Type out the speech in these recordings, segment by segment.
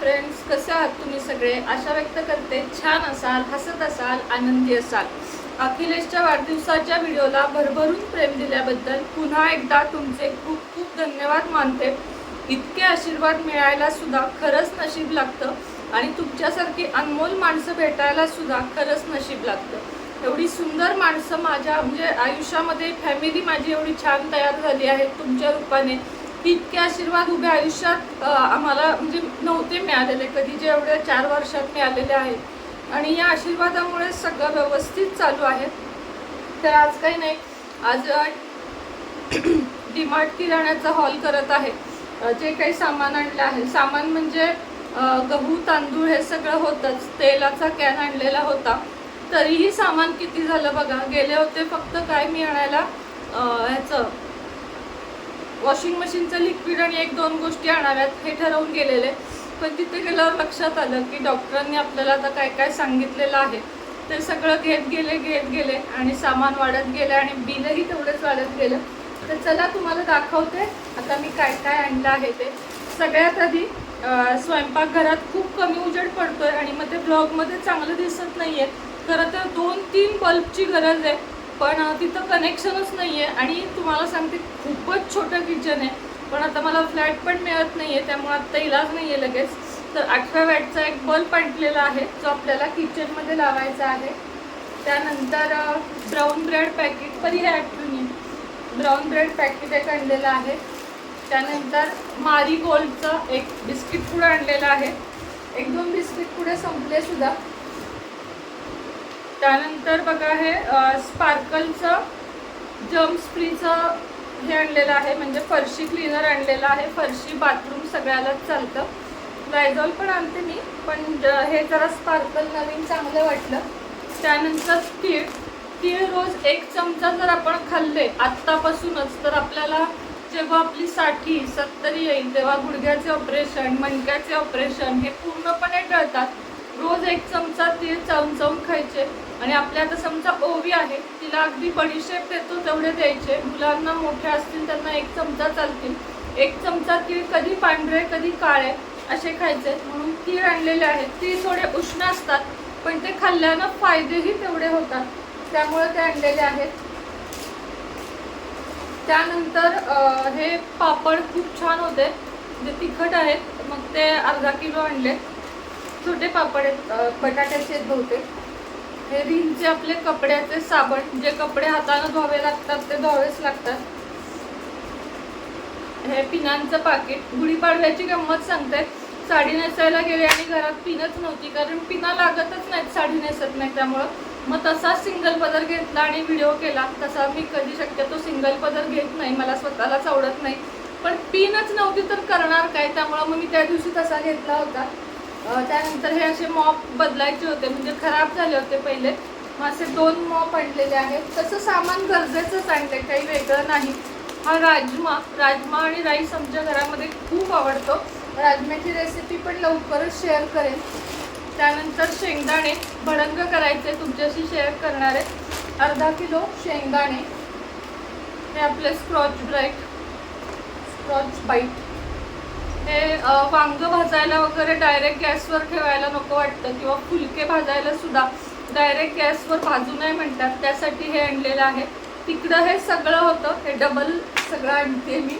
Friends कसे आहात तुम्ही सगळे? आशा व्यक्त करते छान असाल हसत असाल आनंदी असाल. अखिलेशच्या वाढदिवसाच्या व्हिडिओला भरभरून प्रेम दिल्याबद्दल पुन्हा एकदा तुमचे खूप खूप धन्यवाद मानते. इतके आशीर्वाद मिळायला सुद्धा खरंच नशीब लागतं आणि तुमच्यासारखी अनमोल माणसं भेटायला सुद्धा खरंच नशीब लागतं. एवढी सुंदर माणसं माझ्या म्हणजे आयुष्यामध्ये फॅमिली माझी एवढी छान तयार झाली आहे तुमच्या रूपाने. इतके आशीर्वाद उभ्या आयुष्यात आम्हाला म्हणजे नव्हते मिळालेले कधी जे एवढ्या चार वर्षात मिळालेले आहेत. आणि या आशीर्वादामुळे सगळं व्यवस्थित चालू आहे. तर आज काही नाही आज डिमार्ट किराण्याचा हॉल करत आहे. जे काही सामान आणलं आहे सामान म्हणजे गहू तांदूळ हे सगळं होतंच. तेलाचा कॅन आणलेला होता. तरीही सामान किती झालं बघा गेले होते फक्त काय मी आणायला ह्याचं वॉशिंग मशीनचं लिक्विड आणि एक दोन गोष्टी आणाव्यात हे ठरवून गेलेले. पण तिथे गेल्यावर लक्षात आलं की डॉक्टरांनी आपल्याला आता काय काय सांगितलेलं आहे. ते सगळं घेत गेले घेत गेले आणि सामान वाढत गेले आणि बिलही तेवढंच वाढत गेलं. तर चला तुम्हाला दाखवते आता मी काय काय आणलं आहे ते. सगळ्यात आधी स्वयंपाकघरात खूप कमी उजेड पडतोय आणि मग ते ब्लॉगमध्ये चांगलं दिसत नाही आहे खरं तर दोन तीन बल्बची गरज आहे. पण तिथं कनेक्शनच नाही आहे आणि तुम्हाला सांगते खूपच छोटं किचन आहे. पण आता मला फ्लॅट पण मिळत नाही आहे त्यामुळे आत्ता इलाज नाही आहे लगेच. तर अठरा वॅटचा एक बल्ब आणलेला आहे जो आपल्याला किचनमध्ये लावायचा आहे. त्यानंतर ब्राऊन ब्रेड पॅकेट पण हे येईल ब्राऊन ब्रेड पॅकेट एक आणलेलं आहे. त्यानंतर मारी गोल्डचं एक बिस्किट पुडं आणलेलं आहे. एक दोन बिस्किट पुढे संपले सुद्धा. त्यानंतर बघा हे स्पार्कलचं जम्स फ्रीचं हे आणलेलं आहे म्हणजे फरशी क्लीनर आणलेलं आहे फरशी बाथरूम सगळ्यालाच चालतं. लायझॉल पण आणते मी पण हे जरा स्पार्कल नवीन चांगलं वाटलं. त्यानंतर तीळ. तीळ रोज एक चमचा जर आपण खाल्ले आत्तापासूनच तर आपल्याला जेव्हा आपली साठी सत्तरी येईल तेव्हा गुडघ्याचे ऑपरेशन मणक्याचे ऑपरेशन हे पूर्णपणे टळतात. रोज एक चमचा तीळ चमचवून खायचे. आणि आपल्या आता समजा ओवी आहे तिला अगदी बडीशेप देतो तेवढे द्यायचे. मुलांना मोठे असतील त्यांना एक चमचा चालतील. एक चमचा तीळ कधी पांढरे कधी काळे असे खायचे. म्हणून तीळ आणलेले आहेत. तीळ थोडे उष्ण असतात पण ते खाल्ल्यानं फायदेही तेवढे होतात. त्यामुळे ते आणलेले आहेत. त्यानंतर हे पापड खूप छान होते. जे तिखट आहेत मग ते अर्धा किलो आणले. छोटे पापड आहेत बटाट्याचे आहेत बहुतेक. हे रिनचे आपले कपड्याचे साबण जे कपडे हाताने धुवावे लागतात ते धुवावेच लागतात. हे पिनांचं पाकिट. गुढीपाडव्याची गंमत सांगते. साडी नेसायला गेले आणि घरात पिनच नव्हती कारण पिना लागतच नाहीत साडी नेसत नाही त्यामुळं. मग तसाच सिंगल पदर घेतला आणि व्हिडिओ केला. तसा मी कधी शक्यतो सिंगल पदर घेत नाही मला स्वतःलाच आवडत नाही. पण पिनच नव्हती तर करणार काय? त्यामुळं मग मी त्या दिवशी तसा घेतला होता. त्यानंतर हे असे मॉप बदलायचे होते म्हणजे खराब झाले होते पहिले. मग असे दोन मॉप आणलेले आहेत. तसं सामान गरजेचंच आणले काही वेगळं नाही. हा राजमा राजमा आणि राईस आमच्या घरामध्ये खूप आवडतो. राजम्याची रेसिपी पण लवकरच शेअर करेन. त्यानंतर शेंगदाणे भडंग करायचे तुमच्याशी शेअर करणार आहे. अर्धा किलो शेंगदाणे. हे आपले स्क्रॉच ब्राईट स्क्रॉच बाईट हे वांग भाजायला वगैरे डायरेक्ट गॅसवर ठेवायला नको वाटतं किंवा फुलके भाजायला सुद्धा डायरेक्ट गॅसवर भाजू नये म्हणतात. त्यासाठी हे आणलेलं आहे. तिकडं हे सगळं होतं. हे डबल सगळं आणते मी.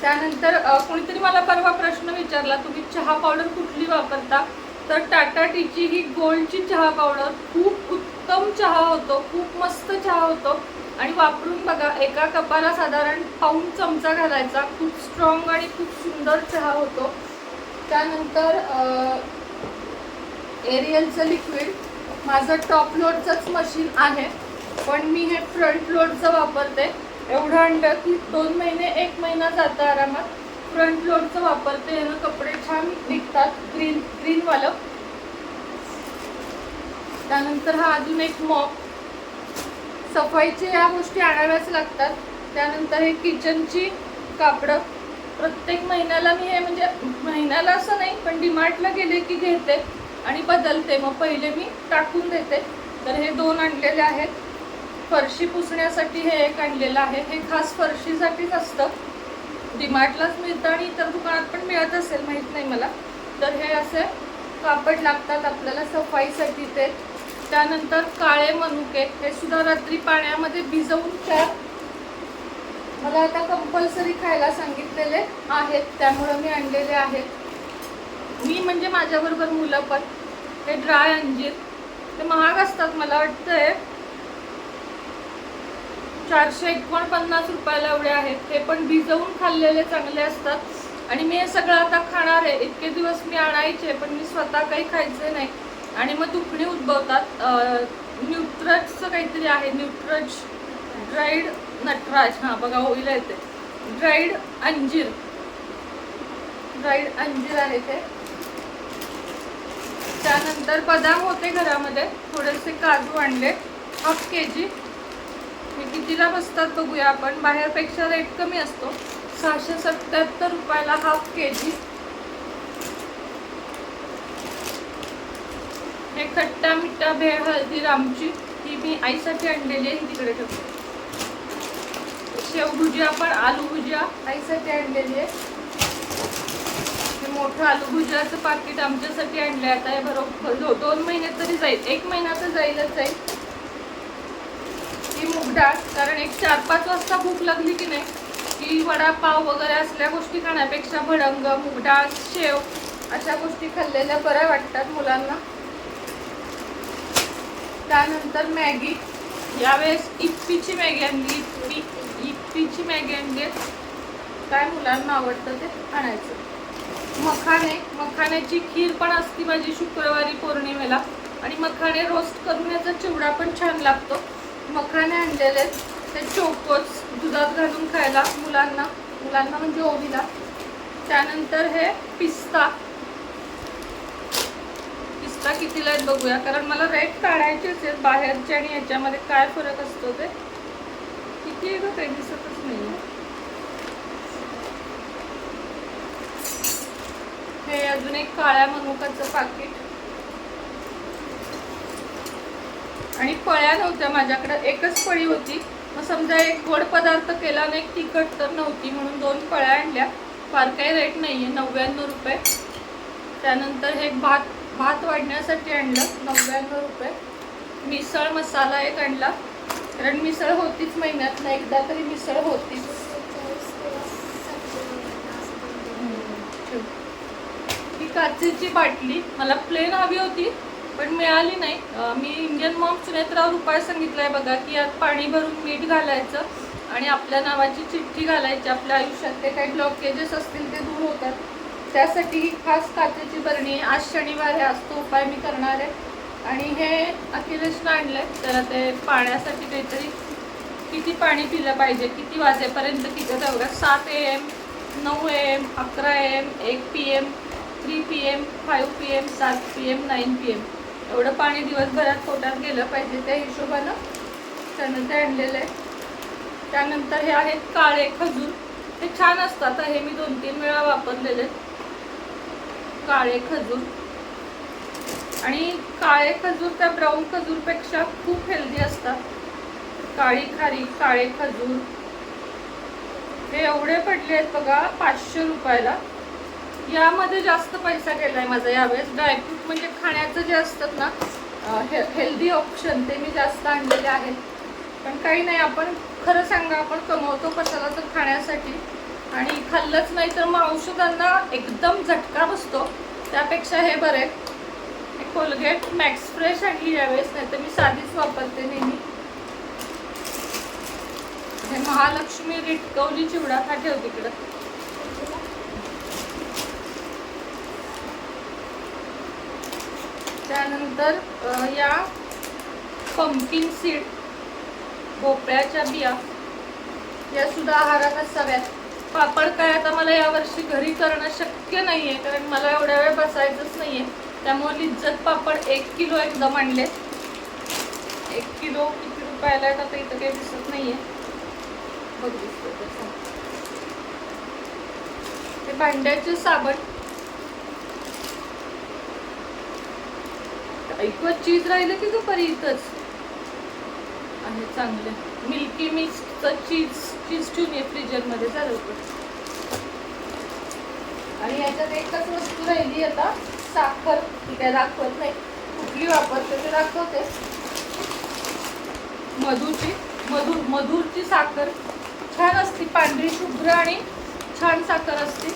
त्यानंतर कोणीतरी मला परवा प्रश्न विचारला तुम्ही चहा पावडर कुठली वापरता? तर टाटा टीची ही गोल्डची चहा पावडर खूप उत्तम चहा होतो. खूप मस्त चहा होतो. आणि वापरून बघा एका कपाला साधारण पाऊन चमचा घालायचा. खूप स्ट्रॉंग आणि खूप सुंदर चहा होतो. त्यानंतर एरियलचं लिक्विड माझं टॉप लोडचंच मशीन आहे पण मी हे फ्रंट लोडचं वापरते. एवढं अंडं की दोन महिने एक महिना जातं आरामात. फ्रंट लोडचं वापरते यानं कपडे छान निघतात ग्रीन ग्रीनवालं त्यानंतर हा अजून एक मॉप सफाईचे या गोष्टी आणाव्याच लागतात. त्यानंतर हे किचनची कापडं. प्रत्येक महिन्याला मी हे म्हणजे महिन्याला असं नाही पण डिमार्टला गेले की घेते आणि बदलते. मग पहिले मी टाकून देते. तर हे दोन आणलेले आहेत. फरशी पुसण्यासाठी हे एक आणलेलं आहे. हे खास फरशीसाठीच असतं. डिमार्टलाच मिळतं आणि इतर दुकानात पण मिळत असेल माहीत नाही मला. तर हे असे कापड लागतात आपल्याला सफाईसाठी ते. त्यानंतर काळे मनुके हे सुद्धा रात्री पाण्यामध्ये भिजवून त्या मला आता कंपल्सरी खायला सांगितलेले आहेत त्यामुळं मी आणलेले आहेत. मी म्हणजे माझ्याबरोबर मुलं पण. हे ड्राय अंजीर. ते महाग असतात मला वाटतंय. चारशे एकोणपन्नास रुपयाला एवढे आहेत. हे पण भिजवून खाल्लेले चांगले असतात. आणि मी हे सगळं आता खाणार आहे. इतके दिवस मी आणायचे पण मी स्वतः काही खायचे नाही. आणि मग दुखणी उद्भवतात न्यूट्रजचं काहीतरी आहे न्यूट्रज ड्राईड नटराज हां बघा होईल येते. ड्राईड अंजीर. ड्राईड अंजीर आहे ते. त्यानंतर बदाम होते घरामध्ये थोडेसे काजू आणले हाफ के जी हे कितीला बसतात बघूया आपण. बाहेरपेक्षा रेट कमी असतो. सहाशे सत्याहत्तर रुपयाला हाफ के जी हे खट्टा मिठा भेळ रामची ही मी आईसाठी आणलेली आहे तिकडे ठेवते. शेवभुजिया पण आलू भुजिया आईसाठी आणलेली आहे. हे मोठं आलू भुजियाचं पाकिट आमच्यासाठी आणलं आता हे बरोबर दो- दोन महिने तरी जाईल. एक महिना तर जाईलच जाईल. ही मूग डाळ कारण एक चार पाच वाजता भूक लागली की नाही की वडापाव वगैरे असल्या गोष्टी खाण्यापेक्षा भडंग मूग डाळ शेव अशा गोष्टी खाल्लेल्या बऱ्या वाटतात मुलांना. त्यानंतर मॅगी. यावेळेस इप्पीची मॅगी आणली. इप्पी इप्पीची मॅगी आणली. काय मुलांना आवडतं ते आणायचं. मखाने मखाण्याची खीर पण असती माझी शुक्रवारी पौर्णिमेला. आणि मखाणे रोस्ट करून याचा चिवडा पण छान लागतो. मखाने आणलेले ते चोकोच दुधात घालून खायला मुलांना मुलांना म्हणजे ओवीला. त्यानंतर हे पिस्ता. आता कितीला आहेत बघूया? कारण मला रेट काढायचेच आहेत बाहेरचे आणि याच्यामध्ये काय फरक असतो ते? किती आहे काही दिसतच नाही हे अजून एक काळ्या मनुकाचं पाकिट आणि पळ्या नव्हत्या माझ्याकडे. एकच पळी होती. मग समजा एक गोड पदार्थ केला आणि एक तिखट तर नव्हती. म्हणून दोन पळ्या आणल्या. फार काही रेट नाही आहे नव्याण्णव रुपये. त्यानंतर हे भात भात वाढण्यासाठी आणलं नव्याण्णव रुपये. मिसळ मसाला एक आणला. कारण मिसळ होतीच महिन्यात ना एकदा तरी मिसळ होतीच. ही काचेची बाटली मला प्लेन हवी होती पण मिळाली नाही. मी इंडियन मॉम सुनेत्रावर उपाय सांगितलाय बघा की यात पाणी भरून मीठ घालायचं आणि आपल्या नावाची चिठ्ठी घालायची. आपल्या आयुष्यात ते काही ब्लॉकेजेस असतील ते दूर होतात. त्यासाठी ही खास काचेची बरणी आज शनिवार आहे आज तो उपाय मी करणार आहे. आणि हे अखिलेशनं आहे त्याला ते पाण्यासाठी काहीतरी किती पाणी पिलं पाहिजे किती वाजेपर्यंत किती तेवढं सात ए एम नऊ ए एम अकरा ए एम एक P M three P M five P M सात P M nine P M एवढं पाणी दिवसभरात पोटात गेलं पाहिजे त्या हिशोबानं त्यानं ते आणलेलं आहे. त्यानंतर हे आहेत काळे खजूर. हे छान असतात हे मी दोन तीन वेळा वापरलेले आहेत. काळे खजूर. आणि काळे खजूर त्या ब्राऊन खजूरपेक्षा खूप हेल्दी असतात. काळी खारी काळे खजूर. हे एवढे पडले आहेत बघा पाचशे रुपयाला. यामध्ये जास्त पैसा गेलाय माझा यावेळेस. ड्रायफ्रूट म्हणजे खाण्याचं जे असतात ना हे हेल्दी ऑप्शन ते मी जास्त आणलेले आहेत. पण काही नाही आपण खरं सांगा आपण कमवतो कशाला तर खाण्यासाठी. आणि खाल्लंच नाही तर मग औषधांना एकदम झटका बसतो. त्यापेक्षा हे बरे. हे कोलगेट मॅक्स फ्रेश आणली यावेळेस नाही तर मी साधीच वापरते नेहमी. हे महालक्ष्मी रिटकवली चिवडा हा ठेव तिकडं. त्यानंतर या पंकिन सीड भोपळ्याच्या बिया. या सुद्धा आहारात असाव्यात पापड काय आता मला यावर्षी घरी करणं शक्य नाहीये कारण मला एवढ्या वेळ बसायचंच नाहीये. त्यामुळे लिज्जत पापड एक किलो एकदम आणले एक किलो किती रुपयाला आहेत आता इथं काही दिसत नाहीये. बघ दिसतंय तसं. ते भांड्याचे साबण. ऐकवत चीज राहिलं की दुपारी इथंच. आहे चांगले मिल्की मिक्सचं चीज चीज ठेवून ये फ्रीजरमध्ये चालेल आणि याच्यात एकच वस्तू राहिली आता साखर. ती काय दाखवत नाही. कुठली वापरते ते दाखवते. मधूची मधुर मधुरची साखर. छान असती पांढरी शुभ्र आणि छान साखर असते.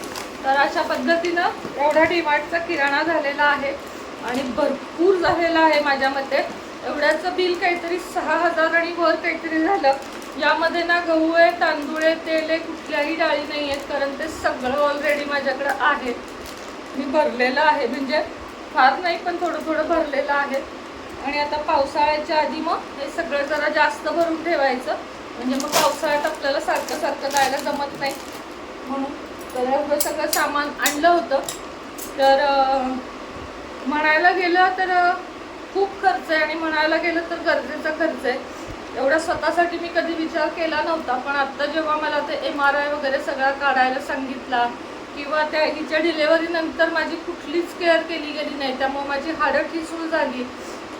तर अशा पद्धतीनं एवढा डिमार्टचा किराणा झालेला आहे. आणि भरपूर झालेला आहे माझ्या मते. एवढ्याचं बिल काहीतरी सहा हजार आणि वर काहीतरी झालं. यामध्ये ना गहू आहे तांदूळ आहे तेल आहे कुठल्याही डाळी नाही आहेत कारण ते सगळं ऑलरेडी माझ्याकडं आहे. मी भरलेलं आहे म्हणजे फार नाही पण थोडं थोडं भरलेलं आहे. आणि आता पावसाळ्याच्या आधी मग हे सगळं जरा जास्त भरून ठेवायचं. म्हणजे मग पावसाळ्यात आपल्याला सारखं सारखं जायला जमत नाही. म्हणून तर एवढं सगळं सामान आणलं होतं. तर म्हणायला गेलं तर खूप खर्च आहे आणि म्हणायला गेलं तर गरजेचा खर्च आहे. एवढा स्वतःसाठी मी कधी विचार केला नव्हता पण आत्ता जेव्हा मला ते एम आर आय वगैरे सगळा काढायला सांगितला किंवा त्या हिच्या डिलेवरीनंतर माझी कुठलीच केअर केली गेली नाही त्यामुळे माझी हाडं ठिसूळ झाली.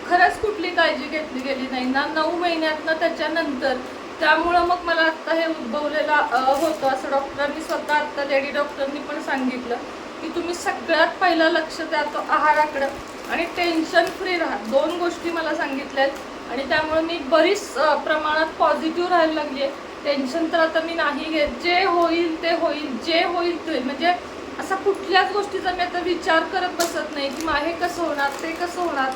खरंच कुठली काळजी घेतली गेली नाही. ना नऊ महिन्यातनं त्याच्यानंतर त्यामुळं मग मला आत्ता हे उद्भवलेलं होतं. असं डॉक्टरांनी स्वतः आत्ता लेडी डॉक्टरनी पण सांगितलं की तुम्ही सगळ्यात पहिलं लक्ष द्या तो आहाराकडं. आणि टेन्शन फ्री राहा. दोन गोष्टी मला सांगितल्या आहेत आणि त्यामुळे मी बरीच प्रमाणात पॉझिटिव्ह राहायला लागली आहे टेन्शन तर आता मी नाही घेत. जे होईल ते होईल. जे होईल ते म्हणजे असा कुठल्याच गोष्टीचा मी आता विचार करत बसत नाही की माहे कसं होणार ते कसं होणार.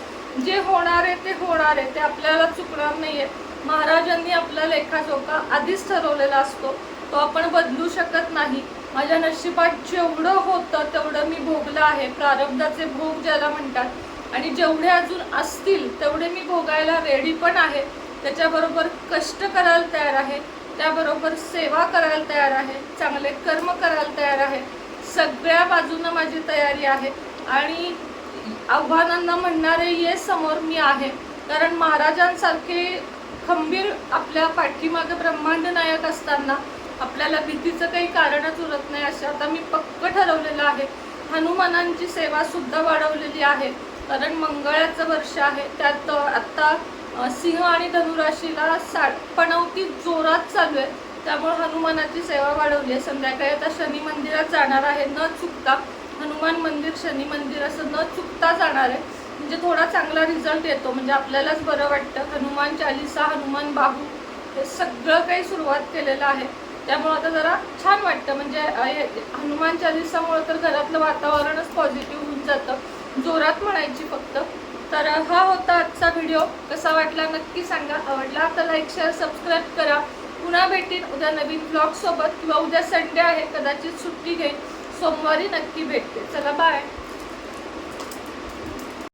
जे होणार आहे ते होणार आहे. ते आपल्याला चुकणार नाहीये. महाराजांनी आपला लेखाजोखा आधीच ठरवलेला असतो. तो आपण बदलू शकत नाही. माझ्या नशिबात जेवढं होतं तेवढं मी भोगलं आहे. प्रारब्धाचे भोग ज्याला म्हणतात. आणि जेवढे अजून असतील तेवढे मी भोगायला रेडी पण आहे. त्याच्याबरोबर कष्ट करायला तयार आहे. त्याबरोबर सेवा करायला तयार आहे. चांगले कर्म करायला तयार आहे. सगळ्या बाजूनं माझी तयारी आहे. आणि आव्हानांना म्हणणारे ये समोर मी आहे. कारण महाराजांसारखे खंबीर आपल्या पाठीमागे ब्रह्मांड नायक असताना आपल्याला भीतीचं काही कारणच उरत नाही असं आता मी पक्क ठरवलेलं आहे. हनुमानांची सेवा सुद्धा वाढवलेली आहे. कारण मंगळाचं वर्ष आहे. त्यात आत्ता सिंह आणि धनुराशीला सा पणवती जोरात चालू आहे. त्यामुळे हनुमानाची सेवा वाढवली आहे. संध्याकाळी आता शनी मंदिरात जाणार आहे. न चुकता हनुमान मंदिर शनी मंदिर असं न चुकता जाणार आहे. म्हणजे थोडा चांगला रिझल्ट येतो. म्हणजे आपल्यालाच बरं वाटतं. हनुमान चालिसा हनुमान बाहू हे सगळं काही सुरुवात केलेलं आहे. त्यामुळं आता जरा छान वाटतं. म्हणजे हनुमान चालिसामुळं तर घरातलं वातावरणच पॉझिटिव्ह होऊन जातं. जोरात म्हणायची फक्त. तर हा होता आजचा व्हिडिओ कसा वाटला नक्की सांगा. आवडला तर लाईक शेअर सबस्क्राईब करा. पुन्हा भेटीन उद्या नवीन ब्लॉगसोबत किंवा उद्या संडे आहे कदाचित सुट्टी घेईन. सोमवारी नक्की भेटते. चला बाय